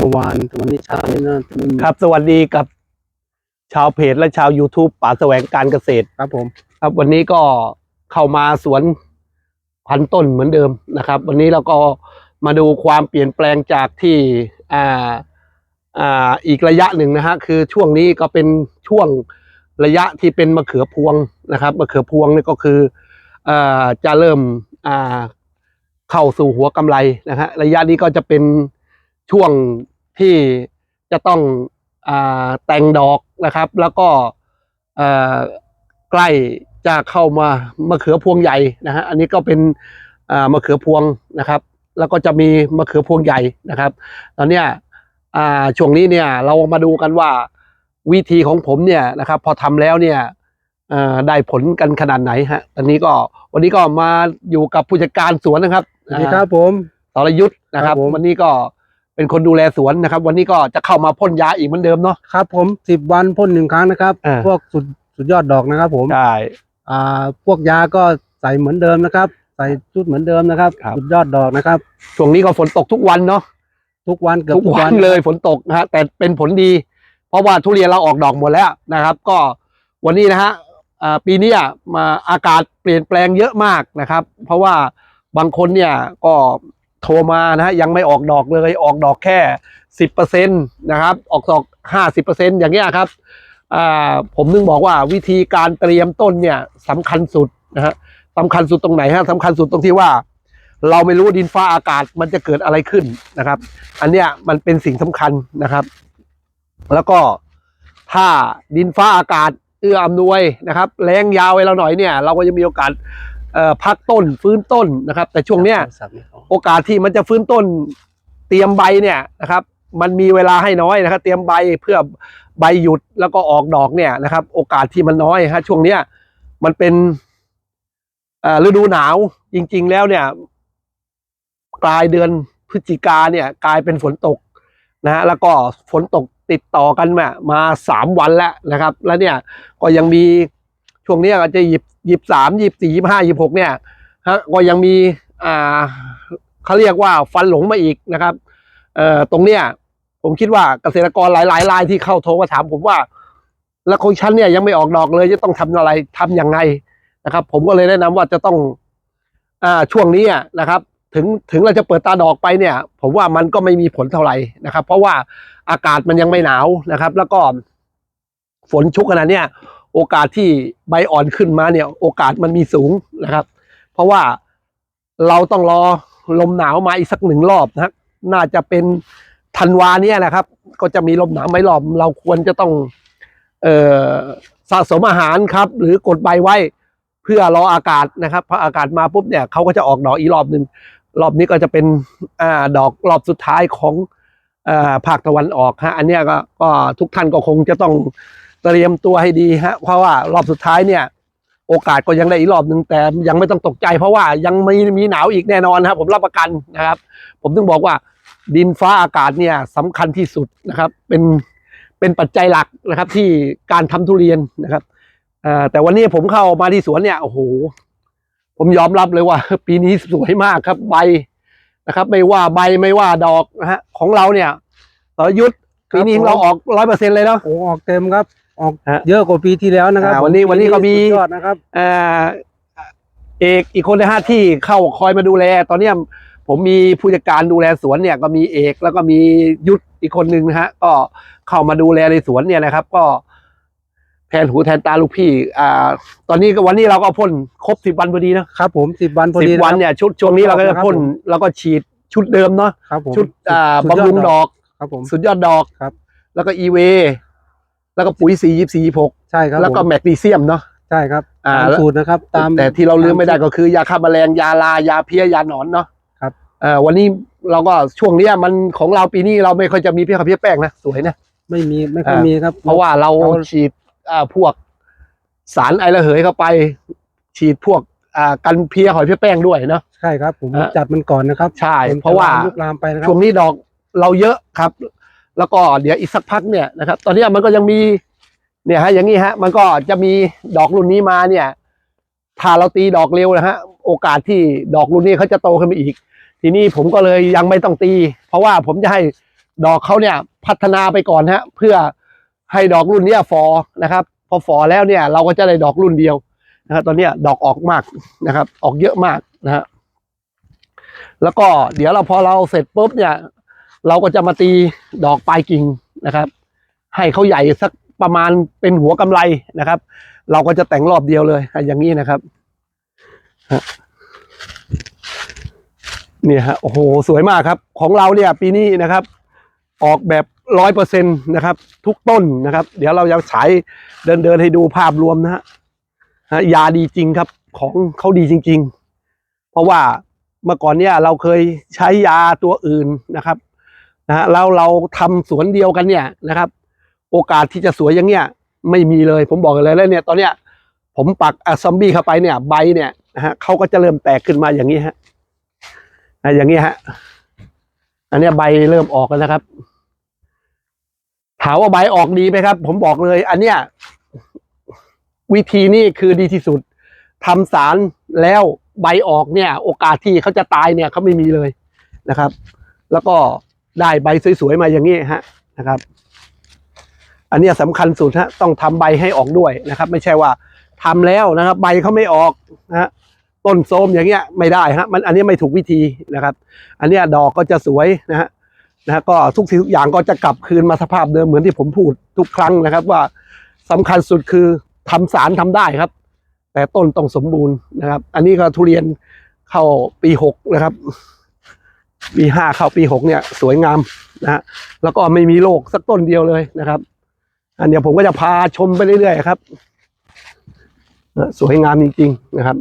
เมื่อวานวันนี้เช้านี่นะอืมครับ สวัสดีกับ ชาวเพจและชาว YouTube ป่าแสวงการเกษตร ครับผม ครับวันนี้ก็เข้ามาสวนพันต้นเหมือนเดิมนะครับ วันนี้เราก็มาดูความเปลี่ยนแปลงจากที่อ่าอ่าอีกระยะหนึ่งนะฮะคือช่วงนี้ก็เป็นช่วงระยะที่เป็นมะเขือพวงนะครับมะเขือพวงนี่ก็คืออ่าจะเริ่มอ่าเข้าสู่หัวกำไรนะฮะระยะนี้ก็จะเป็นช่วง ที่จะต้องอ่าแต่งดอกนะครับ แล้วก็อ่าใกล้จะเข้ามามะเขือพวงใหญ่นะฮะอันนี้ก็เป็นอ่ามะเขือพวงนะครับ แล้วก็จะมีมะเขือพวงใหญ่นะครับตอนเนี้ยอ่าช่วงนี้เนี่ยเรามาดูกันว่าวิธีของผมเนี่ยนะครับ พอทำแล้วเนี่ยเอ่อได้ผลกันขนาดไหนฮะตอนนี้ก็วันนี้ก็มาอยู่กับผู้จัดการสวนนะครับสวัสดีครับผมสรยุทธ์นะครับครับผมวันนี้ก็ เป็นคนดูแลสวนนะครับ วันนี้ก็จะเข้ามาพ่นยาอีกเหมือนเดิมเนาะครับ ผมสิบวันพ่นหนึ่งครั้งนะครับ อ่า พวกสุดสุดยอดดอกนะครับ ผมใช่ อ่าพวกยาก็ใส่เหมือนเดิมนะครับ ใส่ชุดเหมือนเดิมนะครับครับ สุดยอดดอกนะครับ ช่วงนี้ก็ฝนตกทุกวันเนาะทุกวันเกือบทุกวันเลยฝนตกนะฮะแต่เป็นผลดี เพราะว่าทุเรียนเราออกดอกหมดแล้วนะครับ ก็วันนี้นะฮะอ่าปีนี้อะมาอากาศเปลี่ยนแปลงเยอะมากนะครับ เพราะว่าบางคนเนี่ยก็ โทรมานะฮะยังไม่ออกดอกเลยออกดอกแค่สิบเปอร์เซ็นตนะครับ ออกดอกห้าสิบเปอร์เซ็นอย่างเงี้ยครับผมนึงบอกว่าวิธีการเตรียมต้นเนี่ยสำคัญสุดนะฮะสำคัญสุดตรงไหนฮะสำคัญสุดตรงที่ว่า เราไม่รู้ดินฟ้าอากาศมันจะเกิดอะไรขึ้นนะครับ อันเนี้ยมันเป็นสิ่งสำคัญนะครับ แล้วก็ถ้าดินฟ้าอากาศเอื้ออำนวยนะครับแรงยาวไว้เราหน่อยเนี่ย เราก็จะมีโอกาส พักต้นฟื้นต้นนะครับ แต่ช่วงเนี้ยโอกาสที่มันจะฟื้นต้น เตรียมใบเนี่ยนะครับ มันมีเวลาให้น้อยนะครับ เตรียมใบเพื่อใบหยุดแล้วก็ออกดอกเนี่ยนะครับ โอกาสที่มันน้อยฮะช่วงเนี้ยมันเป็นเอ่อฤดูหนาวจริง ๆ แล้วเนี่ยปลายเดือนพฤศจิกาเนี่ย กลายเป็นฝนตกนะฮะแล้วก็ฝนตกติดต่อกันมามาสามวันแล้วนะครับ แล้วเนี่ยก็ยังมีช่วงเนี้ยก็จะหยิบห ยิบสามหยิบสี่หยิบห้าหยิบหกเนี่ยฮะก็ยังมีอ่าเขาเรียกว่าฟันหลงมาอีกนะครับเอ่อตรงเนี้ยผมคิดว่าเกษตรกรหลายๆรายที่เข้าโทรมาถามผมว่า แล้วของฉันเนี่ยยังไม่ออกดอกเลย จะต้องทำอะไรทำยังไงนะครับ ผมก็เลยแนะนำว่าจะต้องอ่าช่วงนี้นะครับ ถึงถึงเราจะเปิดตาดอกไปเนี่ย ผมว่ามันก็ไม่มีผลเท่าไหร่นะครับ เพราะว่าอากาศมันยังไม่หนาวนะครับ แล้วก็ฝนชุกขนาดเนี้ย โอกาสที่ใบอ่อนขึ้นมาเนี่ย โอกาสมันมีสูงนะครับ เพราะว่าเราต้องรอลมหนาวมาอีกสักหนึ่งรอบนะน่าจะเป็นธันวาเนี่ยนะครับ ก็จะมีลมหนาวไม่รอบ เราควรจะต้องเออสะสมอาหารครับ หรือกดใบไว้เพื่อรออากาศนะครับพออากาศมาปุ๊บเนี่ยเขาก็จะออกดอกอีกรอบหนึ่งรอบนี้ก็จะเป็นอ่าดอกรอบสุดท้ายของอ่าภาคตะวันออกฮะอันเนี้ยก็ก็ทุกท่านก็คงจะต้อง เตรียมตัวให้ดีฮะเพราะว่ารอบสุดท้ายเนี่ย โอกาสก็ยังได้อีกรอบหนึ่งแต่ยังไม่ต้องตกใจ เพราะว่ายังไม่มีหนาวอีกแน่นอนนะครับ ผมรับประกันนะครับ ผมถึงบอกว่า ดินฟ้าอากาศเนี่ยสำคัญที่สุดนะครับ เป็นเป็นปัจจัยหลักนะครับ ที่การทำทุเรียนนะครับเอ่อแต่วันนี้ผมเข้ามาที่สวนเนี่ยโอ้โหผมยอมรับเลยว่า ปีนี้สวยมากครับใบนะครับ ไม่ว่าใบไม่ว่าดอกนะฮะของเราเนี่ยสรยุทธ์ปีนี้เราออกร้อยเปอร์เซ็นเลยเนาะโอ้ออกเต็มครับ ออกฮะเยอะกว่าปีที่แล้วนะครับอ่าวันนี้วันนี้ก็มี สุดยอดนะครับ เอ่อเอกอีกคนในห้าที่เข้าคอยมาดูแล ตอนเนี้ยผมมีผู้จัดการดูแลสวนเนี่ยก็มีเอกแล้วก็มียุทธอีกคนหนึ่งนะฮะ ก็เข้ามาดูแลในสวนเนี่ยนะครับ ก็แทนหูแทนตาลูกพี่ อ่า ตอนนี้ก็วันนี้เราก็พ่นครบสิบวันพอดีนะครับผมสิบวันพอสิดีบวันะครับเนี่ยชุดช่วงนี้เราก็จะพ่นครับผมแล้วก็ฉีดชุดเดิมเนาะครับผมชุดอ่าสุยบำรุงดอก ครับผม สุดยอดดอกครับ แล้วก็อีเว แล้วก็ปุ๋ยสียี่สี่หกใช่ครับแล้วก็ผมแมกนีเซียมเนาะใช่ครับอ่าตามแล้วสูตรนะครับตามแต่ที่เราลืมไม่ได้ตามก็คือยาฆ่าแมลงยาลายาเพี้ยยาหนอนเนาะครับเอ่อวันนี้เราก็ช่วงเนี้ยมันของเราปีนี้เราไม่ค่อยจะมีเพี้ยกับเพี้ยแป้งนะสวยนะไม่มีไม่ค่อยอ่ามีมีครับ เพราะว่าเราเราฉีดอ่าพวกสารไอระเหยเข้าไป ฉีดพวกอ่ากันเพี้ยหอยเพี้ยแป้งด้วยเนาะใช่ครับ ผมอ่าจัดมันก่อนนะครับใช่ผมจเพราะว่าลมลุกลามไปนะครัช่วงนี้ดอกเราเยอะครับ แล้วก็เดี๋ยวอีกสักพักเนี่ยนะครับ ตอนนี้มันก็ยังมีเนี่ยฮะอย่างนี้ฮะ มันก็จะมีดอกรุ่นนี้มาเนี่ย ถ้าเราตีดอกเร็วนะฮะโอกาสที่ดอกรุ่นนี้เขาจะโตขึ้นมาอีก ทีนี้ผมก็เลยยังไม่ต้องตี เพราะว่าผมจะให้ดอกเขาเนี่ยพัฒนาไปก่อนฮะเพื่อให้ดอกรุ่นนี้ฟอนะครับ พอฟอแล้วเนี่ย เราก็จะได้ดอกรุ่นเดียวนะครับตอนนี้ดอกออกมากนะครับ ออกเยอะมากนะฮะแล้วก็เดี๋ยวเราพอเราเสร็จปุ๊บเนี่ย เราก็จะมาตีดอกปลายกิ่งนะครับ ให้เขาใหญ่สักประมาณเป็นหัวกำไรนะครับ เราก็จะแต่งรอบเดียวเลยอย่างนี้นะครับเนี่ยฮะโอ้โหสวยมากครับ ของเราเนี่ยปีนี้นะครับ ออกแบบร้อยเปอร์เซ็นตนะครับ ทุกต้นนะครับ เดี๋ยวเราจะฉายเดินเดินให้ดูภาพรวมนะฮะฮะยาดีจริงครับ ของเขาดีจริง ๆ เพราะว่าเมื่อก่อนเนี่ยเราเคยใช้ยาตัวอื่นนะครับ นะฮะแล้วเราทำสวนเดียวกันเนี่ยนะครับ โอกาสที่จะสวยอย่างเนี้ยไม่มีเลยผมบอกเลยแล้วเนี่ยตอนเนี้ยผมปักอะซอมบี้เข้าไปเนี่ยใบเนี่ยนะฮะเขาก็จะเริ่มแตกขึ้นมาอย่างนี้ฮะอะอย่างนี้ฮะอันเนี้ยใบเริ่มออกแล้วนะครับถามว่าใบออกดีไหมครับ ผมบอกเลย อันเนี้ยวิธีนี้คือดีที่สุดทำสารแล้วใบออกเนี่ย โอกาสที่เขาจะตายเนี่ยเขาไม่มีเลยนะครับ แล้วก็ ได้ใบสวยๆมาอย่างนี้ฮะนะครับ อันนี้ยสำคัญสุดฮะต้องทำใบให้ออกด้วยนะครับ ไม่ใช่ว่าทำแล้วนะครับ ใบเขาไม่ออกนะฮะต้นโทรมอย่างเงี้ยไม่ได้ฮะมันอันนี้ไม่ถูกวิธีนะครับ อันนี้ดอกก็จะสวยนะฮะนะฮะก็ทุกสิ่งทุกอย่างก็จะกลับคืนมาสภาพเดิมเหมือนที่ผมพูดทุกครั้งนะครับ ว่าสำคัญสุดคือทำสารทำได้ครับ แต่ต้นต้องสมบูรณ์นะครับ อันนี้ก็ทุเรียนเข้าปีหกนะครับ ปีห้าเข้าปีหกเนี่ยสวยงามนะฮะแล้วก็ไม่มีโรคสักต้นเดียวเลยนะครับ อันเดี๋ยวผมก็จะพาชมไปเรื่อยๆครับ สวยงามจริงๆนะครับ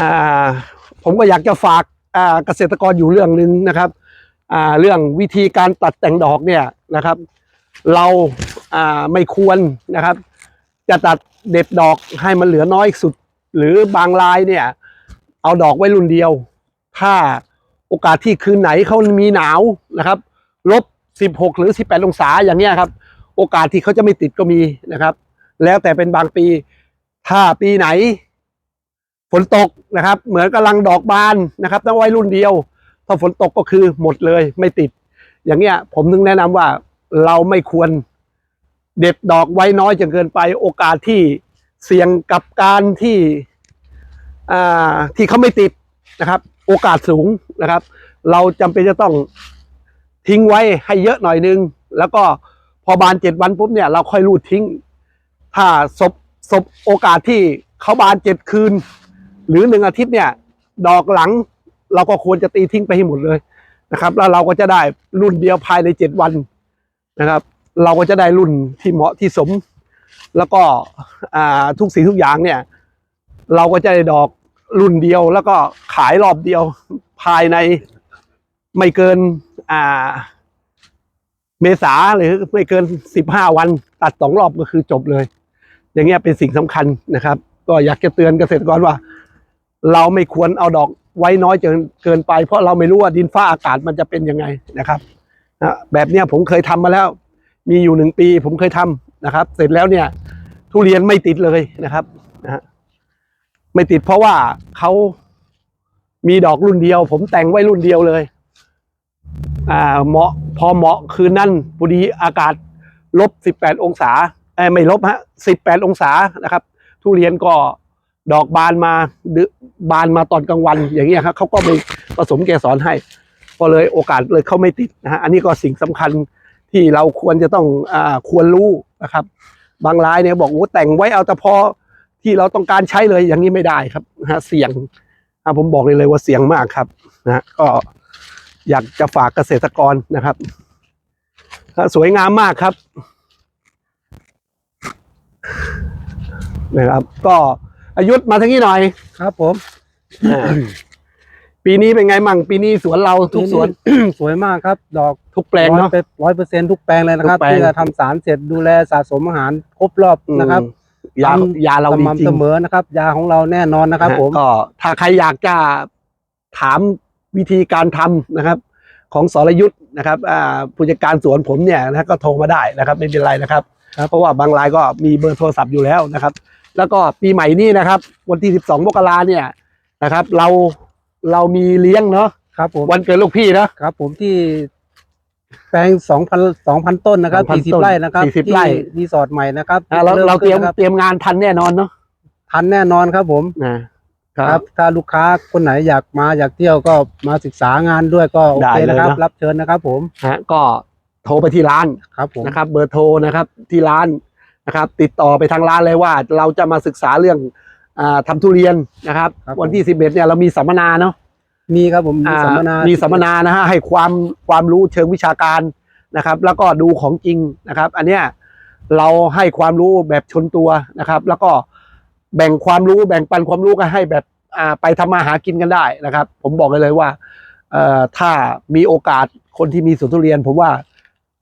อ่าผมก็อยากจะฝากอ่าเกษตรกรอยู่เรื่องหนึ่งนะครับอ่าเรื่องวิธีการตัดแต่งดอกเนี่ยนะครับ เราอ่าไม่ควรนะครับ จะตัดเด็ดดอกให้มันเหลือน้อยสุด หรือบางรายเนี่ย เอาดอกไว้รุ่นเดียว ถ้าโอกาสที่คืนไหนเขามีหนาวนะครับลบสิบหกหรือสิบแปดองศาอย่างเงี้ยครับ โอกาสที่เขาจะไม่ติดก็มีนะครับ แล้วแต่เป็นบางปี ถ้าปีไหน ฝนตกนะครับ เหมือนกำลังดอกบานนะครับต้องไว้รุ่นเดียว ถ้าฝนตกก็คือหมดเลยไม่ติด อย่างเงี้ยผมถึงแนะนำว่าเราไม่ควรเด็ดดอกไว้น้อยจนเกินไป โอกาสที่ เสี่ยงกับการที่อ่าที่เขาไม่ติดนะครับ โอกาสสูงนะครับ เราจำเป็นจะต้องทิ้งไว้ให้เยอะหน่อยนึง แล้วก็พอบานเจ็ดวันปุ๊บเนี่ยเราค่อยรูดทิ้ง ถ้าศพศพโอกาสที่เขาบานเจ็ดคืน หรือหนึ่งอาทิตย์เนี่ย ดอกหลังเราก็ควรจะตีทิ้งไปให้หมดเลยนะครับ แล้วเราก็จะได้รุ่นเดียวภายในเจ็ดวันนะครับ เราก็จะได้รุ่นที่เหมาะที่สม แล้วก็ทุกสิ่งทุกอย่างเนี่ย เราก็จะได้ดอกรุ่นเดียว แล้วก็ขายรอบเดียวภายในไม่เกินอ่าเมษาหรือไม่เกินสิบห้าวัน ตัดสองรอบก็คือจบเลย อย่างเงี้ยเป็นสิ่งสำคัญนะครับ ก็อยากจะเตือนเกษตรกรว่า เราไม่ควรเอาดอกไว้น้อยจนเกินไป เพราะเราไม่รู้ว่าดินฟ้าอากาศมันจะเป็นยังไงนะครับนะแบบเนี้ยผมเคยทำมาแล้ว มีอยู่หนึ่งปี ผมเคยทำ นะครับ เสร็จแล้วเนี่ยทุเรียนไม่ติดเลยนะครับนะฮะไม่ติดเพราะว่าเขามีดอกรุ่นเดียว ผมแต่งไว้รุ่นเดียวเลย อ่าเหมาะพอเหมาะคืนนั้นพอดีอากาศลบสิบแปดองศาเอ้ไม่ลบฮะสิบแปดองศานะครับ ทุเรียนก็ดอกบานมาดึบานมาตอนกลางวัน อย่างเงี้ยครับเขาก็ไปผสมเกสรให้ ก็เลยโอกาสเลยเขาไม่ติดนะฮะอันนี้ก็สิ่งสำคัญ ที่เราควรจะต้องอ่าควรรู้นะครับ บางรายเนี่ยบอกโอ้แต่งไว้เอาแต่พอที่เราต้องการใช้เลยอย่างนี้ไม่ได้ครับนะฮะเสี่ยงอ่าผมบอกเลยเลยว่าเสี่ยงมากครับนะฮะก็อยากจะฝากเกษตรกรนะครับอ่าสวยงามมากครับนะครับ ก็อายุทธมาทั้งนี้หน่อยครับ ผมอ่าปีนี้เป็นไงมั่ง ปีนี้สวนเราทุกสวน สวยมากครับ ดอก ทุกแปลงเนาะร้อยเปอร์เซ็นทุกแปลงเลยนะครับทุกแปลงที่เราทำสารเสร็จดูแลสะสมอาหารครบรอบนะครับอืมยาทำยาเราสดีม่ำจริเสงมอนะครับ ยาของเราแน่นอนนะครับ ผมก็ถ้าใครอยากจะถามวิธีการทำนะครับ ของสรยุทธ์นะครับอ่าผู้จัดการสวนผมเนี่ยนะก็โทรมาได้นะครับไม่เป็นไรนะครับ เพราะว่าบางรายก็มีเบอร์โทรศัพท์อยู่แล้วนะครับ แล้วก็ปีใหม่นี้นะครับ วันที่ 12มกราเนี่ยนะครับ เราเรามีเลี้ยงเนาะครับผมวันเกิดลูกพี่เนาะครับผมที่ แปลงสองพันสองพันต้นนะครับ2,000สี่สิบต้นไร่นะครับ40ไร่ที่รีสอร์ทใหม่นะครับอะเราที่เราเตรียมขึ้นนะครับเตรียมงานทันแน่นอนเนาะทันแน่นอนครับผมนะครับ ถ้าลูกค้าคนไหนอยากมาอยากเที่ยวก็มาศึกษางานด้วยก็โอได้เคเลยนะครับเนอะรับเชิญนะครับ ผมฮะก็โทรไปที่ร้านครับผมนะครับ เบอร์โทรนะครับที่ร้านนะครับ ติดต่อไปทางร้านเลยว่า เราจะมาศึกษาเรื่องอ่าทำทุเรียนนะครับ วันที่สิบเอ็ดเนี่ยเรามีสัมมนาเนาะ มีครับผมมีอ่าสัมมนามีสัมมนานะฮะให้ความความรู้เชิงวิชาการนะครับ แล้วก็ดูของจริงนะครับ อันเนี้ยเราให้ความรู้แบบชนตัวนะครับ แล้วก็แบ่งความรู้แบ่งปันความรู้กันให้แบบอ่าไปทำมาหากินกันได้นะครับ ผมบอกเลยเลยว่าเอ่อถ้ามีโอกาสคนที่มีสวนทุเรียน ผมว่า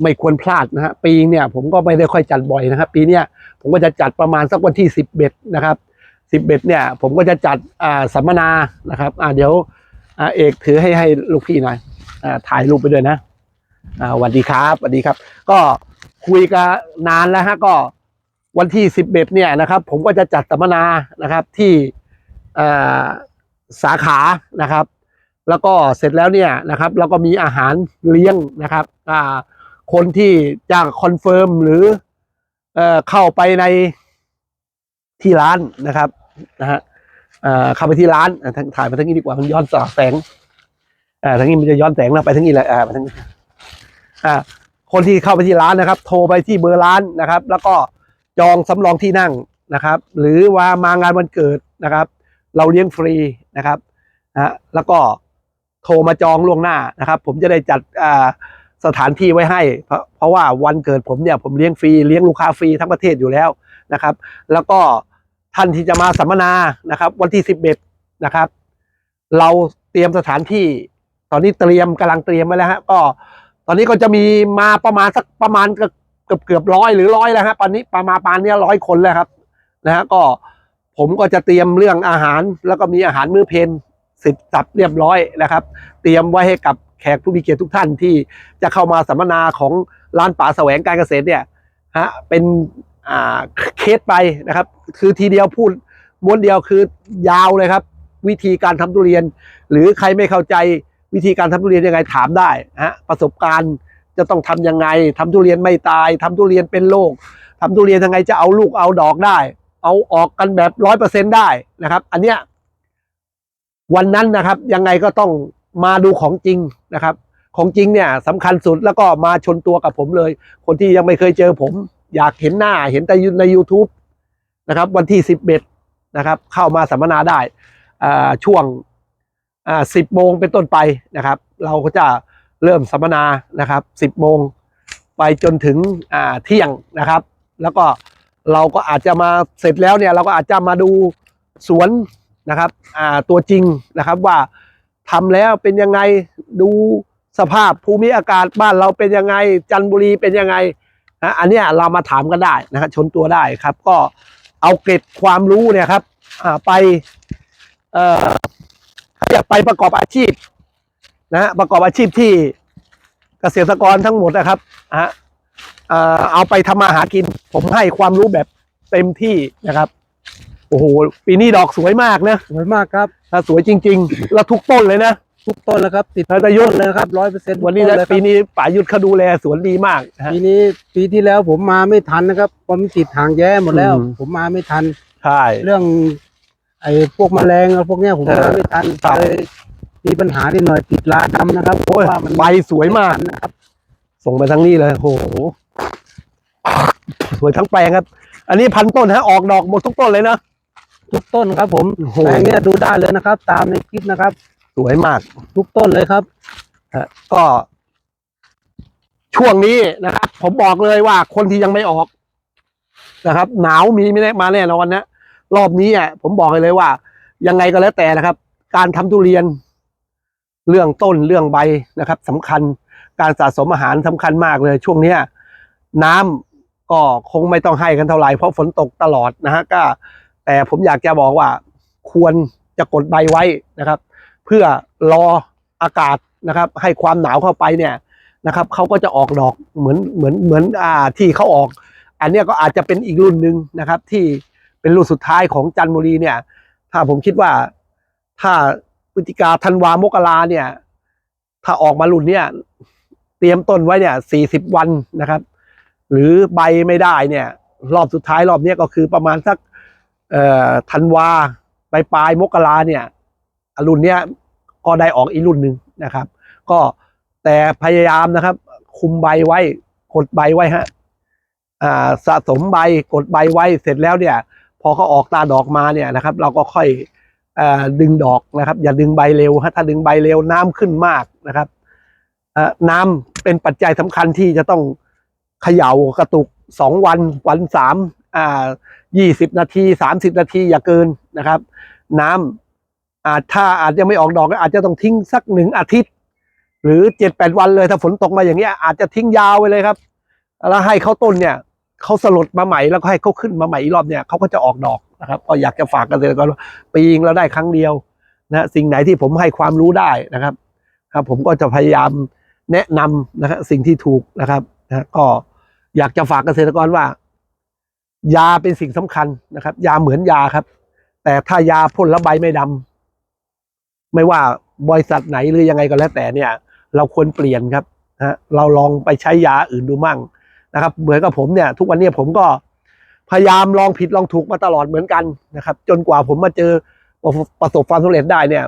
ไม่ควรพลาดนะฮะปีเนี่ยผมก็ไม่ได้ค่อยจัดบ่อยนะครับ ปีเนี้ยผมก็จะจัดประมาณสักวันที่สิบเอ็ดนะครับสิบเอ็ดเนี่ยผมก็จะจัดอ่าสัมมนานะครับอ่าเดี๋ยว อ่าเอกถือให้ให้ลูกพี่หน่อยอ่าถ่ายรูปไปด้วยนะอ่าสวัสดีครับสวัสดีครับ ก็คุยกันนานแล้วฮะก็วันที่สิบเอ็ดเนี่ยนะครับ ผมก็จะจัดสัมมนานะครับที่อ่าสาขานะครับ แล้วก็เสร็จแล้วเนี่ยนะครับเราก็มีอาหารเลี้ยงนะครับอ่าคนที่จะคอนเฟิร์มหรือเอ่อเข้าไปในที่ร้านนะครับนะฮะ เข้าไปที่ร้านถ่ายมาทางนี้ดีกว่ามันย้อนแสงอ่าทางนี้มันจะย้อนแสงนะไปทางนี้แหละอ่าไปทางนี้อ่าคนที่เข้าไปที่ร้านนะครับ โทรไปที่เบอร์ร้านนะครับ แล้วก็จองสำรองที่นั่งนะครับ หรือว่ามางานวันเกิดนะครับ เราเลี้ยงฟรีนะครับนะแล้วก็โทรมาจองล่วงหน้านะครับ ผมจะได้จัดสถานที่ไว้ให้ เพราะเพราะว่าวันเกิดผมเนี่ยผมเลี้ยงฟรีเลี้ยงลูกค้าฟรีทั้งประเทศอยู่แล้วนะครับ แล้วก็ ท่านที่จะมาสัมมนานะครับ วันที่สิบเอ็ดนะครับ เราเตรียมสถานที่ตอนนี้เตรียมกำลังเตรียมไว้แล้วฮะก็ ตอนนี้ก็จะมีมาประมาณสักประมาณเกือบเกือบเกือบร้อยหรือร้อยแล้วฮะตอนนี้ประมาณปานนี้ร้อยคนแล้วครับนะฮะก็ผมก็จะเตรียมเรื่องอาหารแล้วก็มีอาหารมื้อเพนสร็จสับเรียบร้อยนะครับ เตรียมไว้ให้กับแขกผู้มีเกียรติทุกท่านที่จะเข้ามาสัมมนาของร้านป่าแสวงการเกษตรเนี่ยฮะเป็น เคสไปนะครับ คือทีเดียวพูดม้วนเดียวคือยาวเลยครับ วิธีการทำทุเรียน หรือใครไม่เข้าใจวิธีการทำทุเรียนยังไงถามได้ฮะประสบการณ์จะต้องทำยังไงทำทุเรียนไม่ตายทำทุเรียนเป็นโรคทำทุเรียนยังไงจะเอาลูกเอาดอกได้ เอาออกกันแบบร้อยเปอร์เซ็นได้นะครับ อันเนี้ยวันนั้นนะครับยังไงก็ต้องมาดูของจริงนะครับ ของจริงเนี่ยสำคัญสุดแล้วก็มาชนตัวกับผมเลย คนที่ยังไม่เคยเจอผม อยากเห็นหน้าเห็นแต่ใน YouTube นะครับ วันที่สิบเอ็ดนะครับ เข้ามาสัมมนาได้ช่วงสิบโมงเป็นต้นไปนะครับ เราก็จะเริ่มสัมมนานะครับสิบโมงไปจนถึงเที่ยงนะครับ แล้วก็เราก็อาจจะมาเสร็จแล้วเนี่ยเราก็อาจจะมาดูสวนนะครับตัวจริงนะครับว่าทำแล้วเป็นยังไงดูสภาพภูมิอากาศบ้านเราเป็นยังไง จันทบุรีเป็นยังไง นะอันเนี้ยเรามาถามกันได้นะครับชนตัวได้ครับ ก็เอาเกร็ดความรู้เนี่ยครับอ่าไปเอ่อจะไปประกอบอาชีพนะฮะประกอบอาชีพที่เกษตรกรทั้งหมดนะครับนะฮะเอ่อเอาไปทำมาหากิน ผมให้ความรู้แบบเต็มที่นะครับโอ้โหปีนี้ดอกสวยมากนะสวยมากครับถ้าสวยจริง ๆ แล้วทุกต้นเลยนะ ทุกต้นแล้วครับติดแล้วแต่ยุทธเลยนะครับร้อยเปอร์เซ็นต์วันนี้นะปีนี้ป่ายุทธเขาดูแลสวนดีมากนะฮะปีนี้ปีที่แล้วผมมาไม่ทันนะครับผมติดทางแย่หมดแล้วอืมผมมาไม่ทันใช่เรื่อง ไอ้พวกแมลงอะไรพวกเนี้ยผมเออมาไม่ทันครับเลยมีปัญหาที่หน่อยติดลาดำนะครับเพโอ้ราะยว่ามันใบสวยมากนะครับ ส่งไปทั้งนี้เลยโอ้โหสวยทั้งแปลงครับ อันนี้พันต้นฮะออกดอกหมดทุกต้นเลยนะทุกต้นครับ ผมโอ้โหแปลงเนี้ยดูได้เลยนะครับ ตามในคลิปนะครับ สวยมากทุกต้นเลยครับก็ ช่วงนี้นะครับ ผมบอกเลยว่าคนที่ยังไม่ออกนะครับ หนาวมีไม่แน่มาแน่นอนนะรอบนี้อะผมบอกเลยว่า ยังไงก็แล้วแต่นะครับ การทำทุเรียน เรื่องต้นเรื่องใบนะครับสำคัญการสะสมอาหารสำคัญมากเลย ช่วงเนี้ย น้ำก็คงไม่ต้องให้กันเท่าไหร่เพราะฝนตกตลอดนะฮะก็ แต่ผมอยากจะบอกว่า ควรจะกดใบไว้นะครับ เพื่อรออากาศนะครับ ให้ความหนาวเข้าไปเนี่ยนะครับเขาก็จะออกดอกเหมือนเหมือนเหมือนอ่าที่เขาออก อันนี้ก็อาจจะเป็นอีกรุ่นหนึ่งนะครับ ที่เป็นรุ่นสุดท้ายของจันทบุรีเนี่ย ถ้าผมคิดว่าถ้าพฤศจิกาธันวามกราเนี่ย ถ้าออกมารุ่นเนี่ยเตรียมต้นไว้เนี่ยสี่สิบวันนะครับ หรือใบไม่ได้เนี่ย รอบสุดท้ายรอบเนี้ยก็คือประมาณสักเอ่อธันวาปลายปลายมกราเนี่ย รุ่นเนี้ยก็ได้ออกอีกรุ่นหนึ่งนะครับ ก็แต่พยายามนะครับ คุมใบไว้กดใบไว้ฮะอ่าสะสมใบกดใบไว้เสร็จแล้วเนี่ย พอเขาออกตาดอกมาเนี่ยนะครับ เราก็ค่อยอดึงดอกนะครับ อย่าดึงใบเร็วฮะถ้าดึงใบเร็วน้ำขึ้นมากนะครับน้ำเป็นปัจจัยสำคัญที่จะต้องเขย่ากระตุกสองวันวันสามยี่สิบนาทีสามสิบนาทีอย่าเกินนะครับ น้ำ อาจถ้าอาจจะไม่ออกดอกก็อาจจะต้องทิ้งสักหนึ่งอาทิตย์ หรือเจ็ดแปดวันเลยถ้าฝนตกมาอย่างเงี้ยอาจจะทิ้งยาวไปเลยครับ แล้วให้เขาต้นเนี่ยเขาสลดมาใหม่แล้วก็ให้เขาขึ้นมาใหม่อีกรอบเนี่ยเขาก็จะออกดอกนะครับก็อยากจะฝากเกษตรกรว่าปีนึงเราได้ครั้งเดียวนะสิ่งไหนที่ผมให้ความรู้ได้นะครับครับ ผมก็จะพยายามแนะนำนะครับสิ่งที่ถูกนะครับนะก็อยากจะฝากเกษตรกรว่า ยาเป็นสิ่งสำคัญนะครับ ยาเหมือนยาครับ แต่ถ้ายาพ่นแล้วใบไม่ดำ ไม่ว่าบริษัทไหนหรือยังไงก็แล้วแต่เนี่ย เราควรเปลี่ยนครับนะเราลองไปใช้ยาอื่นดูมั่งนะครับ เหมือนกับผมเนี่ย ทุกวันนี้ผมก็พยายามลองผิดลองถูกมาตลอดเหมือนกันนะครับ จนกว่าผมมาเจอประสบประสบความสำเร็จได้เนี่ย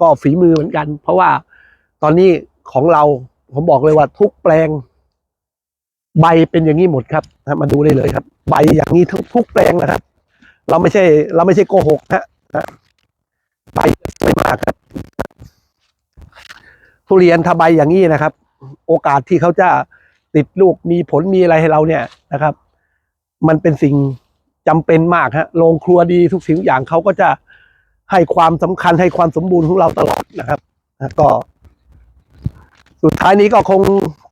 ก็ฝีมือเหมือนกัน เพราะว่าตอนนี้ของเราผมบอกเลยว่าทุกแปลง ใบเป็นอย่างนี้หมดครับนะมาดูได้เลยครับ ใบอย่างนี้ทุกทุกแปลงนะครับ เราไม่ใช่ เราไม่ใช่โกหกนะนะใบไม่มากครับ ทุเรียนถ้าใบอย่างนี้นะครับ โอกาสที่เขาจะติดลูกมีผลมีอะไรให้เราเนี่ยนะครับ มันเป็นสิ่งจำเป็นมากฮะโรงครัวดีทุกสิ่งทุกอย่างเขาก็จะให้ความสำคัญให้ความสมบูรณ์ของเราตลอดนะครับก็ สุดท้ายนี้ก็คง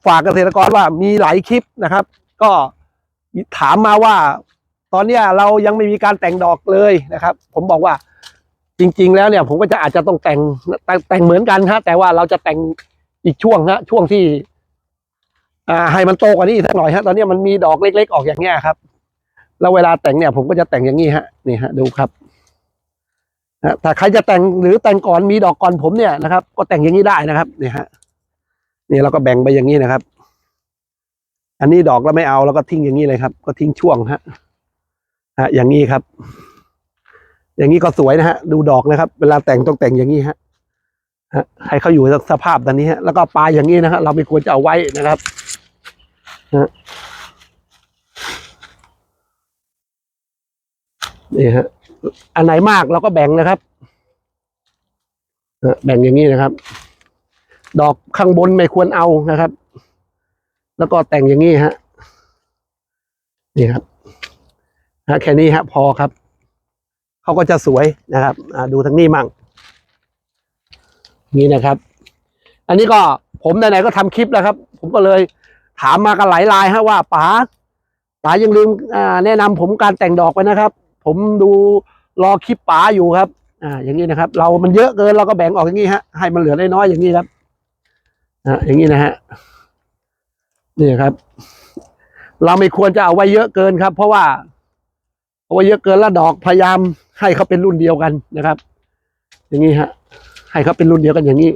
ฝากเกษตรกรว่ามีหลายคลิปนะครับ ก็ถามมาว่า ตอนเนี้ยเรายังไม่มีการแต่งดอกเลยนะครับ ผมบอกว่า จริง ๆ แล้วเนี่ยผมก็จะอาจจะต้องแต่งแต่งเหมือนกันฮะแต่ว่าเราจะแต่งอีกช่วงฮะช่วงที่ อ่าให้มันโตกว่านี้สักหน่อยฮะตอนนี้มันมีดอกเล็ก ๆ ออกอย่างเงี้ยครับ แล้วเวลาแต่งเนี่ย ผมก็จะแต่งอย่างนี้ฮะนี่ฮะ ดูครับนะถ้าใครจะแต่งหรือแต่งก่อนมีดอกก่อนผมเนี่ยนะครับ ก็แต่งอย่างนี้ได้นะครับนี่ฮะนี่เราก็แบ่งไปอย่างนี้นะครับ อันนี้ดอกเราไม่เอาเราก็ทิ้งอย่างนี้เลยครับ ก็ทิ้งช่วงฮะฮะอย่างนี้ครับ อย่างนี้ก็สวยนะฮะ ดูดอกนะครับ เวลาแต่งต้องแต่งอย่างนี้ฮะให้เขาอยู่สภาพแบบนี้ฮะแล้วก็ปลายอย่างนี้นะฮะเราไม่ควรจะเอาไว้นะครับนี่ฮะอันไหนมากเราก็แบ่งนะครับแบ่งอย่างนี้นะครับ ดอกข้างบนไม่ควรเอานะครับ แล้วก็แต่งอย่างนี้ฮะนี่ครับฮะแค่นี้ฮะพอครับ เขาก็จะสวยนะครับดูทางนี้มั่งนี่นะครับ อันนี้ก็ผมไหนๆก็ทำคลิปแล้วครับ ผมก็เลยถามมากันหลายรายฮะว่าป๋าป๋ายังลืมแนะนำผมการแต่งดอกไปนะครับ ผมดูรอคลิปป๋าอยู่ครับ อ่า อย่างนี้นะครับ เรามันเยอะเกินเราก็แบ่งออกอย่างนี้ฮะให้มันเหลือได้น้อยอย่างนี้ครับอ่าอย่างนี้นะฮะนี่ครับ เราไม่ควรจะเอาไว้เยอะเกินครับ เพราะว่าเอาไว้เยอะเกินแล้วดอกพยายาม ให้เขาเป็นรุ่นเดียวกันนะครับ อย่างนี้ฮะ ให้เขาเป็นรุ่นเดียวกันอย่างนี้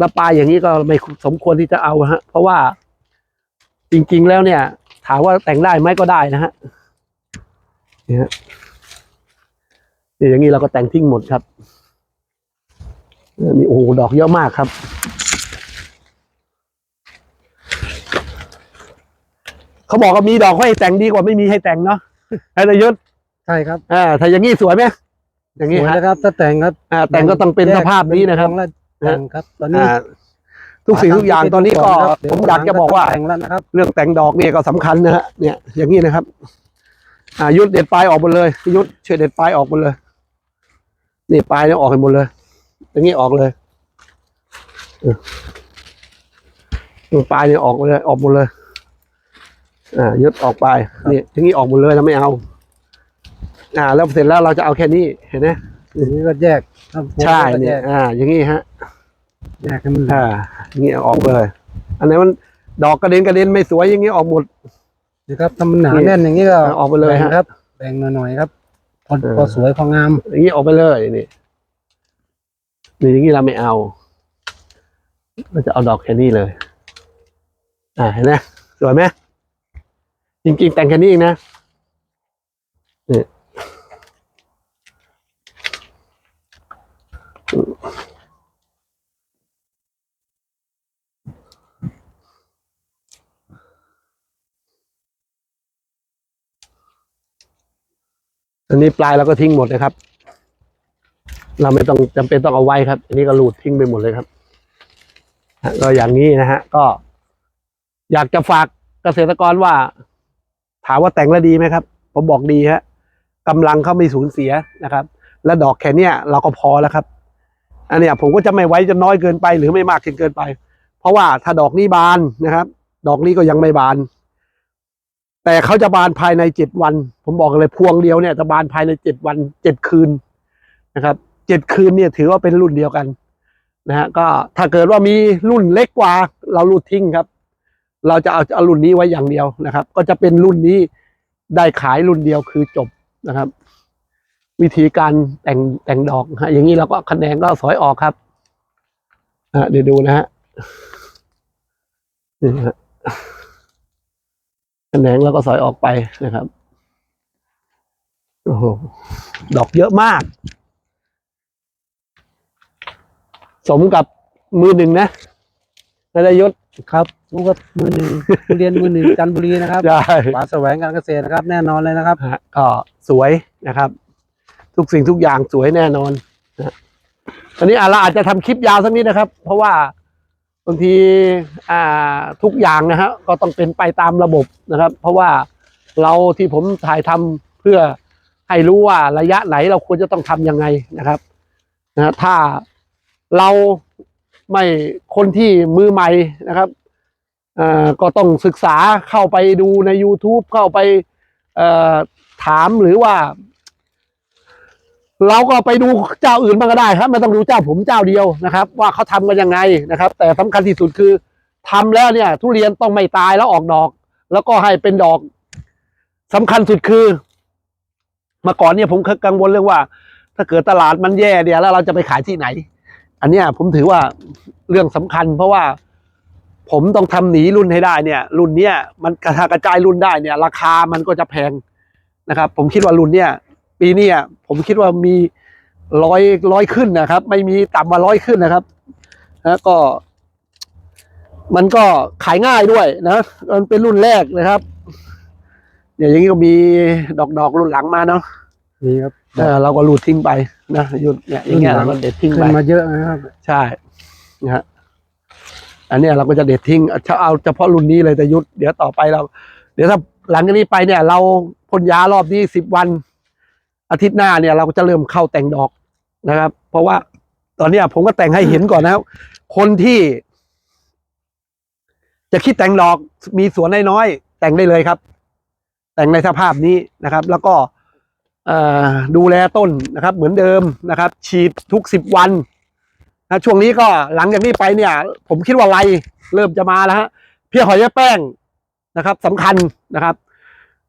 ล้วปลายอย่างนี้ก็ไม่สมควรที่จะเอาฮะ เพราะว่าจริงๆแล้วเนี่ย ถามว่าแต่งได้ไหมก็ได้นะฮะนี่ฮะนี่อย่างนี้เราก็แต่งทิ้งหมดครับนี่โอ้โหดอกเยอะมากครับเขาบอกว่ามีดอกให้แต่งดีกว่าไม่มีให้แต่งเนาะไอ้นายยุทธ ใช่ครับอ่าถ้าอย่างนี้สวยไหมอย่างสนี้วยฮะนะครับถ้าแต่งครับอ่าแต่งก็ต้องเป็นสภาพนี้นะครับ แยกเป็นพวงแล้วแต่งครับตอนนี้อ่าทุกสิ่งทุกอย่างตอนนี้ก็ครับผมอยากจะบอกว่า แต่งแล้วนะครับ เรื่องแต่งดอกเนี่ยก็สำคัญนะฮะเนี่ยอย่างนี้นะครับ อ่ายุดเด็ดปลายออกหมดเลยพี่ยุดช่วยเด็ดปลายออกหมดเลย นี่ปลายเนี่ยออกให้หมดเลย อย่างนี้ออกเลยเออนี่ปลายเนี่ยออกหมดเลย ออกหมดเลย อ่ายุดออกไปนี่อย่างนี้ออกหมดเลยเราไม่เอา อ่าแล้วเสร็จแล้วเราจะเอาแค่นี้เห็นไหมอย่างนี้ก็แยกครับใช่ก็เนี่แยยกอ่า อย่างนี้ฮะ แยกให้มันอ่าอย่างนี้ออกเลย อันไหนมันดอกกระเด็นกระเด็นไม่สวยอย่างนี้ออกหมด นะครับถ้ามันหนานี่แน่นอย่างนี้ก็เอาออกไปเลยฮะแบ่งครับ แบ่งหน่อยๆครับ พอเออ พอสวยพองามอย่างนี้ออกไปเลยนี่นี่อย่างนี้เราไม่เอาเราจะเอาดอกแค่นี้เลย อ่าเห็นไหมสวยไหมจริงๆแต่งแค่นี้เองนะนี่ อันนี้ปลายเราก็ทิ้งหมดนะครับ เราไม่ต้องจำเป็นต้องเอาไว้ครับ อันนี้ก็รูดทิ้งไปหมดเลยครับก็อย่างนี้นะฮะ ก็ อยากจะฝากเกษตรกรว่า ถามว่าแต่งแล้วดีไหมครับ ผมบอกดีฮะกำลังเขาไม่สูญเสียนะครับ และดอกแค่เนี้ยเราก็พอแล้วครับ อันเนี้ยผมก็จะไม่ไว้จนน้อยเกินไป หรือไม่มากจนเกินไป เพราะว่าถ้าดอกนี้บานนะครับ ดอกนี้ก็ยังไม่บาน แต่เขาจะบานภายในเจ็ดวัน ผมบอกเลยพวงเดียวเนี่ยจะบานภายในเจ็ดวันเจ็ดคืนนะครับเจ็ดคืนเนี่ยถือว่าเป็นรุ่นเดียวกันนะฮะก็ถ้าเกิดว่ามีรุ่นเล็กกว่าเรารูดทิ้งครับ เราจะเอาเอารุ่นนี้ไว้อย่างเดียวนะครับ ก็จะเป็นรุ่นนี้ได้ขายรุ่นเดียวคือจบนะครับ วิธีการแต่งแต่งดอกฮะอย่างนี้เราก็คะแนนก็สอยออกครับอะเดี๋ยวดูนะฮะนี่ฮะ คะแนนเราก็สอยออกไปนะครับโอ้โหดอกเยอะมาก สมกับมือหนึ่งนะนายยศครับลูกก็มือหนึ่งทุเรียนมือหนึ่งจันทบุรีนะครับใช่ป๋าแสวงการเกษตรนะครับ แน่นอนเลยนะครับฮะก็สวยนะครับ ทุกสิ่งทุกอย่างสวยแน่นอนนะตอนนี้อาเราอาจจะทำคลิปยาวสักนิดนะครับ เพราะว่า บางทีอ่าทุกอย่างนะฮะก็ต้องเป็นไปตามระบบนะครับ เพราะว่าเราที่ผมถ่ายทำเพื่อให้รู้ว่าระยะไหนเราควรจะต้องทำยังไงนะครับนะถ้าเราไม่คนที่มือใหม่นะครับอ่าก็ต้องศึกษาเข้าไปดูใน YouTube เข้าไปถามหรือว่า เราก็ไปดูเจ้าอื่นบ้างก็ได้ครับไม่ต้องดูเจ้าผมเจ้าเดียวนะครับ ว่าเขาทำกันยังไงนะครับ แต่สำคัญที่สุดคือทำแล้วเนี่ย ทุเรียนต้องไม่ตายแล้วออกดอก แล้วก็ให้เป็นดอกสำคัญสุดคือเมื่อก่อนเนี่ยผมเคยกังวลเรื่องว่า ถ้าเกิดตลาดมันแย่เนี่ยแล้วเราจะไปขายที่ไหน อันเนี้ยผมถือว่าเรื่องสำคัญ เพราะว่าผมต้องทำหนีรุ่นให้ได้เนี่ย รุ่นเนี้ยมันกระกระจายรุ่นได้เนี่ย ราคามันก็จะแพงนะครับ ผมคิดว่ารุ่นเนี้ย ปีเนี้ยผมคิดว่ามีร้อยร้อยขึ้นนะครับ ไม่มีต่ำกว่าร้อยขึ้นนะครับแล้วก็ มันก็ขายง่ายด้วยนะมันเป็นรุ่นแรกนะครับเนี่ยอย่างนี้ก็มีดอกดอกๆรุ่นหลังมาเนาะนี่ครับเออเราก็รูดทิ้งไปนะหยุดเนี่ยอย่างเงี้ยเราก็เด็ดทิ้งขึ้ไปนมาเยอะนะครับ ใช่นะฮะอันเนี้ยเราก็จะเด็ดทิ้งเอาเอาเฉพาะรุ่นนี้เลยแต่ยุดเดี๋ยวต่อไปเรา เดี๋ยวถ้าหลังจากนี้ไปเนี่ย เราพ่นยารอบนี้สิบวัน อาทิตย์หน้าเนี่ยเราก็จะเริ่มเข้าแต่งดอกนะครับ เพราะว่าตอนนี้ผมก็แต่งให้เห็นก่อนนะครับคนที่ จะคิดแต่งดอกมีสวนน้อยๆแต่งได้เลยครับ แต่งในสภาพนี้นะครับ แล้วก็ดูแลต้นนะครับ เหมือนเดิมนะครับ ฉีดทุกสิบวันนะช่วงนี้ก็หลังจากนี้ไปเนี่ย ผมคิดว่าไรเริ่มจะมาแล้วฮะเพียหอยแป้งนะครับสำคัญนะครับ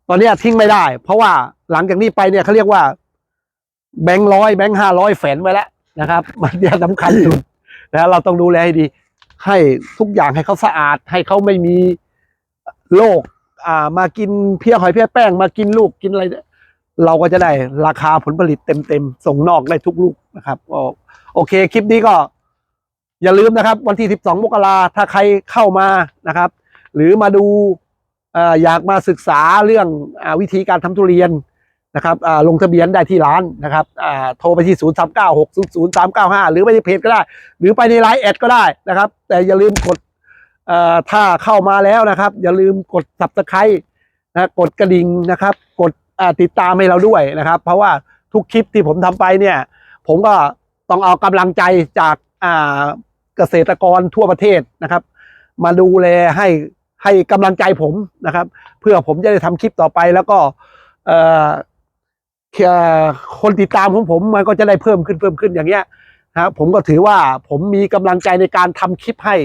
ตอนนี้ทิ้งไม่ได้ เพราะว่า หลังจากนี้ไปเนี่ยเขาเรียกว่า แบงค์ร้อยแบงค์ห้าร้อยแฝนไว้แล้วนะครับ มันเนี่ยสำคัญสุดนะเราต้องดูแลให้ดี ให้ทุกอย่างให้เขาสะอาด ให้เขาไม่มีโรคอ่ามากินเพี้ยหอยเพี้ยแป้งมากินลูกกินอะไรเราก็จะได้ราคาผลผลิตเต็มๆ ส่งนอกได้ทุกลูกนะครับก็โอเคคลิปนี้ก็ อย่าลืมนะครับ วันที่ 12 มกราถ้าใครเข้ามานะครับ หรือมาดูอ่ออยากมาศึกษาเรื่องอาวิธีการทำทุเรียน นะครับลงทะเบียนได้ที่ร้านนะครับโทรไปที่ 0 3 9 6 0 0 3 9 5 หรือไปที่เพจก็ได้ หรือไปในไลน์แอดก็ได้นะครับ แต่อย่าลืมกดถ้าเข้ามาแล้วนะครับ อย่าลืมกด subscribe นะกดกระดิ่งนะครับ กดติดตามให้เราด้วยนะครับ เพราะว่าทุกคลิปที่ผมทำไปเนี่ย ผมก็ต้องเอากำลังใจจากเกษตรกรทั่วประเทศนะครับ มาดูแลให้ให้กำลังใจผมนะครับ เพื่อผมจะได้ทำคลิปต่อไปแล้วก็ คนติดตามของผมมันก็จะได้เพิ่มขึ้นเพิ่มขึ้นอย่างเงี้ยนะครับผมก็ถือว่าผมมีกำลังใจในการทำคลิปให้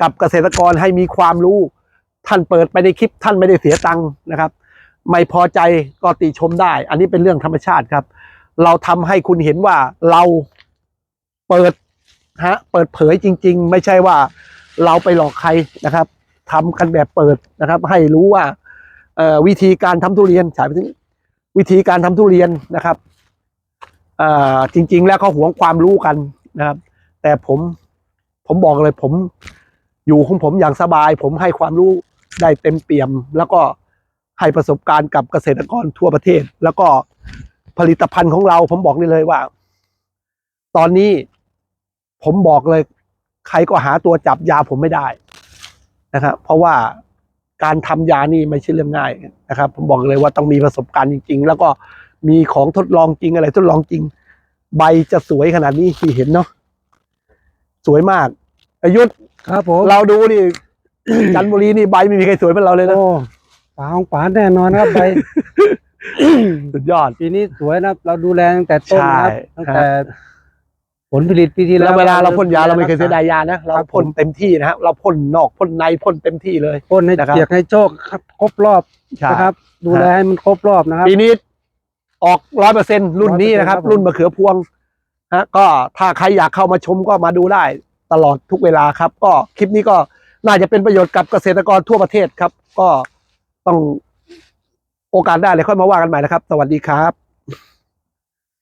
กับเกษตรกรให้มีความรู้ ท่านเปิดไปในคลิปท่านไม่ได้เสียตังค์นะครับ ไม่พอใจก็ติชมได้ อันนี้เป็นเรื่องธรรมชาติครับ เราทำให้คุณเห็นว่าเราเปิดฮะเปิดเผยจริง ๆ ไม่ใช่ว่าเราไปหลอกใครนะครับทำกันแบบเปิดนะครับ ให้รู้ว่าวิธีการทำทุเรียนฉายไปถึง วิธีการทำทุเรียนนะครับอจริง ๆ แล้วเขาหวงความรู้กันนะครับ แต่ผมผมบอกเลยผมอยู่ของผมอย่างสบาย ผมให้ความรู้ได้เต็มเปี่ยม แล้วก็ให้ประสบการณ์กับเกษตรกรทั่วประเทศ แล้วก็ผลิตภัณฑ์ของเรา ผมบอกได้เลยว่า ตอนนี้ผมบอกเลย ใครก็หาตัวจับยาผมไม่ได้นะครับ เพราะว่า การทำยานี่ไม่ใช่เรื่องง่ายนะครับ ผมบอกเลยว่าต้องมีประสบการณ์จริง ๆ แล้วก็มีของทดลองจริงอะไรทดลองจริง ใบจะสวยขนาดนี้ที่เห็นเนาะสวยมาก อายุทธครับผมเราดูนี่จันทบุรีนี่ใบไม่มีใครสวยเหมือนเราเลยนะโอ้ปาของป๋าแน่นอนครับใบสุดยอดปีนี้สวยนะครับเราดูแลตั้งแต่ต้นนะครับใช่ตั้งแต่ ผลผลิตปีที่แล้แล้ววเวลาเราพ่นยาเราไม่เคยเสียดายยานะเราครับผมพ่นเต็มที่นะฮะเราพ่นนอกพ่นในพ่นเต็มที่เลยพ่นให้นะครับเกียกให้โชคครับครบรอบใช่นะครับ ดูแลให้มันครบรอบนะครับปีนี้ออกร้อยเปอร์เซ็นรุ่นนี้นะครับ100%รุ่นมะเขือพวงฮะก็ถ้าใครอยากเข้ามาชมก็มาดูได้ตลอดทุกเวลาครับ ก็คลิปนี้ก็น่าจะเป็นประโยชน์กับเกษตรกรทั่วประเทศครับ ก็ต้องโอกาสได้เลยค่อยมาว่ากันใหม่นะครับ สวัสดีครับ